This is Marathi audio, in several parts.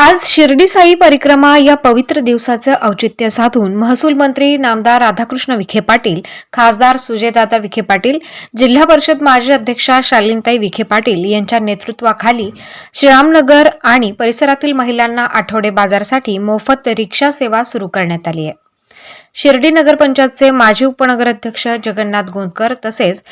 आज शिर्डी साई परिक्रमा या पवित्र दिवसाचं औचित्य साधून महसूल मंत्री नामदार राधाकृष्ण विखे पाटील खासदार सुजयदादा विखे पाटील जिल्हा परिषद माजी अध्यक्षा शालिनताई विखे पाटील यांच्या नेतृत्वाखाली श्रीरामनगर आणि परिसरातील महिलांना आठवडे बाजारसाठी मोफत रिक्षा सेवा सुरू करण्यात आली आहे. शिर्डी नगरपंचायतचे माजी उपनगराध्यक्ष जगन्नाथ गोंदकर तसेच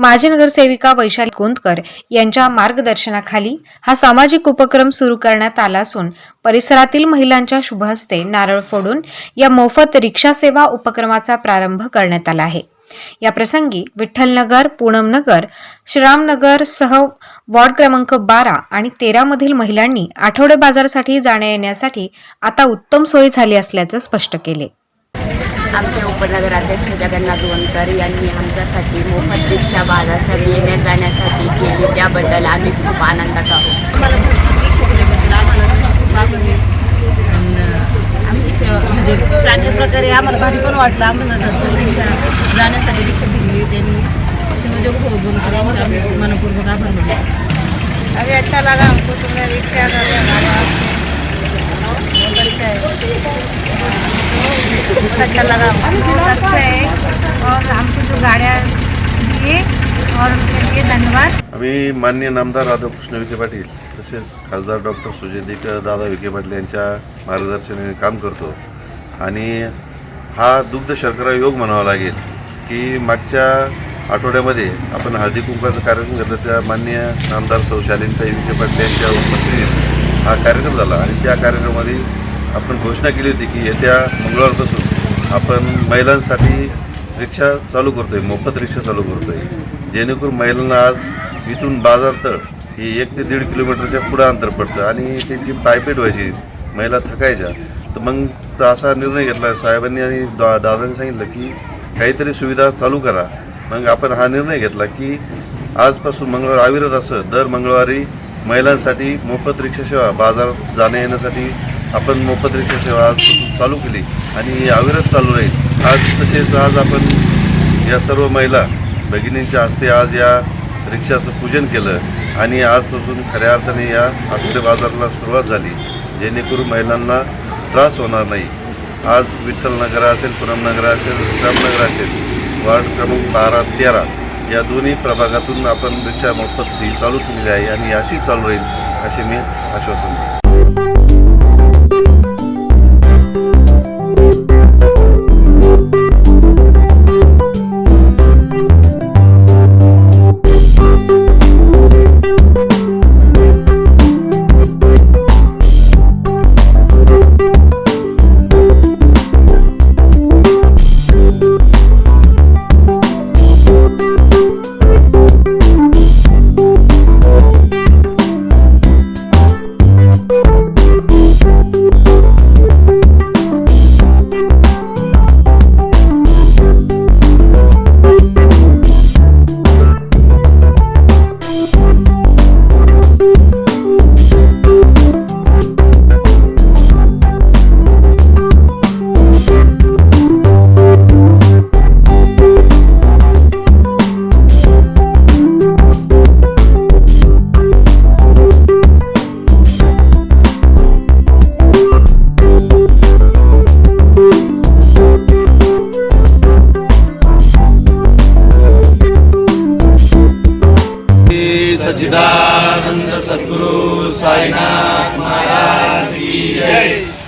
माजी नगरसेविका वैशाली कोंदकर यांच्या मार्गदर्शनाखाली हा सामाजिक उपक्रम सुरू करण्यात आला असून परिसरातील महिलांच्या शुभहस्ते नारळ फोडून या मोफत रिक्षा सेवा उपक्रमाचा प्रारंभ करण्यात आला आहे. या प्रसंगी विठ्ठलनगर पूनमनगर श्रीरामनगर सह वॉर्ड क्रमांक बारा आणि तेरा मधील महिलांनी आठवडे बाजारासाठी जाण्या येण्यासाठी आता उत्तम सोय झाली असल्याचं स्पष्ट केले. आमचे उपनगराध्यक्ष जगन्नाथ वनकर यांनी आमच्यासाठी मोफत रिक्षा बाजारासाठी येण्या जाण्यासाठी केली. त्याबद्दल आम्ही खूप आनंदात आहोत. आमची सेवा म्हणजे चांगल्या प्रकारे आम्हाला भारी पण वाटलं. आम्हाला रिक्षा जाण्यासाठी रिक्षा दिली त्यांनी म्हणजे खूप आम्ही मनपूर्वक आभार अभी अच्छा लगा हमको तुमने रिक्शा का भी हमारा बहुत अच्छा है बहुत अच्छा लगा बहुत अच्छा है और हमको जो गाड़ियाँ दिए और उनके लिए धन्यवाद। आम्ही मान्य नामदार राधाकृष्ण विखे पाटील तसेच खासदार डॉक्टर सुजयदिक दादा विखे पाटील यांच्या मार्गदर्शनाने काम करतो. आणि हा दुग्ध शर्करा योग म्हणावा लागेल की मागच्या आठवड्यामध्ये आपण हळदी कुंकवाचा कार्यक्रम घेतला त्या मान्य नामदार सौ शालीनताई विखे पाटील यांच्या उपस्थितीत हा कार्यक्रम झाला. आणि त्या कार्यक्रमामध्ये आपण घोषणा केली होती की येत्या मंगळवारपासून आपण महिलांसाठी रिक्षा चालू करतोय मोफत रिक्षा चालू करतोय. जेणेकरून महिलांना आज इथून बाजारतळ हे एक ते दीड किलोमीटरच्या पुढं अंतर पडतं आणि त्यांची पायपीट व्हायची महिला थकायच्या. तर मग असा निर्णय घेतला साहेबांनी आणि दा दादांनी सांगितलं की काहीतरी सुविधा चालू करा. मग आपण हा निर्णय घेतला की आजपासून मंगळवार अविरत असं दर मंगळवारी महिलांसाठी मोफत रिक्षा सेवा बाजारात जाण्या येण्यासाठी आपण मोफत रिक्षा सेवा आजपासून चालू केली आणि अविरत चालू राहील. आज तसेच आज आपण या सर्व महिला भगिनींच्या हस्ते आज या रिक्षाचं पूजन केलं आणि आजपासून खऱ्या अर्थाने या आठवडे बाजाराला सुरुवात झाली जेणेकरून महिलांना त्रास होणार नाही. आज विठ्ठलनगर असेल पुरमनगर असेल श्रामनगर असेल वार्ड क्रमांक बारा तेरा या दोन्ही प्रभागातून आपण रिक्षा मोफत ही चालू केलेली आहे आणि अशीच चालू राहील असे मी आश्वासन देतो. सच्चिदानंद सद्गुरु साईनाथ।